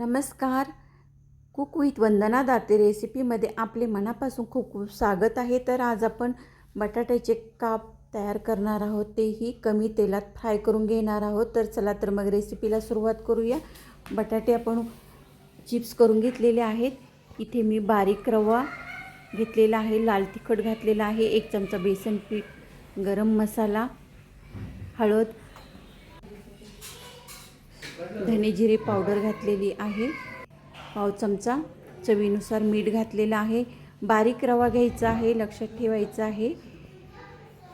नमस्कार. Cook with Vandana Date रेसिपीमध्ये आपले मनापासून खूप खूप स्वागत आहे. तर आज आपण बटाट्याचे काप तयार करणार आहोत. तेही कमी तेलात फ्राय करून घेणार आहोत. तर चला तर मग रेसिपीला सुरुवात करूया. बटाटे आपण चिप्स करून घेतलेले आहेत. इथे मी बारीक रवा घेतलेला आहे. लाल तिखट घातलेला आहे. एक चमचा बेसन पीठ गरम मसाला हळद धने जिरे पावडर घातलेली आहे. पाव चमचा चवीनुसार मीठ घातलेलं आहे. बारीक रवा घ्यायचा आहे लक्षात ठेवायचं आहे.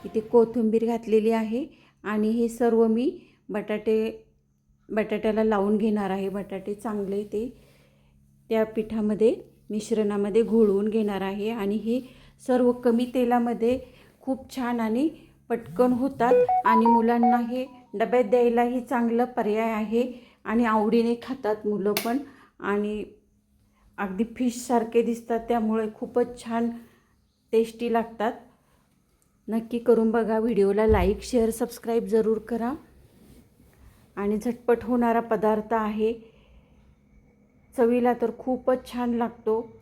इथे कोथिंबीर घातलेली आहे आणि हे सर्व मी बटाटे बटाट्याला लावून घेणार आहे. बटाटे चांगले ते त्या पिठामध्ये मिश्रणामध्ये घोळवून घेणार आहे आणि हे सर्व कमी तेलामध्ये खूप छान आणि पटकन होतात आणि मुलांना हे डब्यात द्यायलाही चांगलं पर्याय आहे आणि आवडीने खातात मुलं पण. आणि अगदी फिशसारखे दिसतात त्यामुळे खूपच छान टेस्टी लागतात. नक्की करून बघा व्हिडिओला लाईक शेअर सबस्क्राईब जरूर करा. आणि झटपट होणारा पदार्थ आहे. चवीला तर खूपच छान लागतो.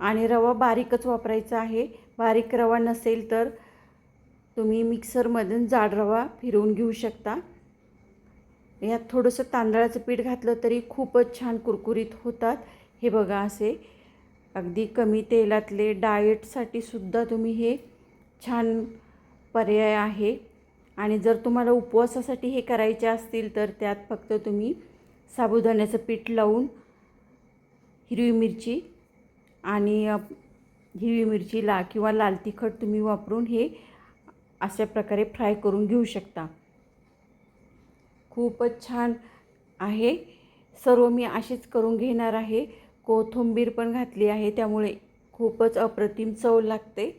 आणि रवा बारीकच वापरायचा आहे. बारीक रवा नसेल तर तुम्ही मिक्सरमधून जाड रवा फिरवून घेऊ शकता. यात थोडंसं तांदळाचं पीठ घातलं तरी खूपच छान कुरकुरीत होतात. हे बघा असे अगदी कमी तेलातले डाएटसाठी सुद्धा तुम्ही हे छान पर्याय आहे. आणि जर तुम्हाला उपवासासाठी हे करायचे असतील तर त्यात फक्त तुम्ही साबुदाण्याचं पीठ लावून हिरवी मिरची आणि हिरवी मिरची ला किंवा लाल तिखट तुम्ही वापरून हे अशा प्रकारे फ्राय करून घेऊ शकता. खूपच छान आहे. सर्व मी अशीच करून घेणार आहे. कोथिंबीर पण घातली आहे त्यामुळे खूपच अप्रतिम चव लागते.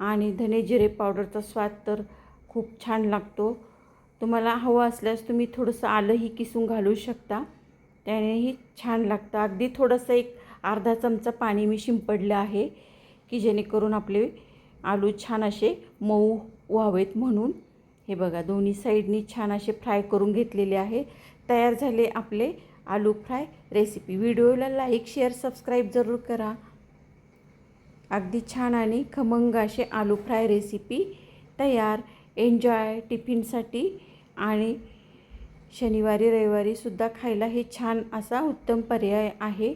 आणि धने जिरे पावडरचा स्वाद तर खूप छान लागतो. तुम्हाला हवं असल्यास तुम्ही थोडंसं आलंही किसून घालू शकता. त्यानेही छान लागतं. अगदी थोडंसं एक अर्धा चमचा पाणी मी शिंपडलं आहे की जेणेकरून आपले आलू छान असे मऊ व्हावेत म्हणून. हे बघा दोन्ही साईडनी छान असे फ्राय करून घेतलेले आहे. तयार झाले आपले आलू फ्राय रेसिपी. व्हिडिओला लाईक शेअर सबस्क्राईब जरूर करा. अगदी छान आणि खमंग असे आलू फ्राय रेसिपी तयार. एन्जॉय टिफिनसाठी आणि शनिवारी रविवारीसुद्धा खायला हे छान असा उत्तम पर्याय आहे.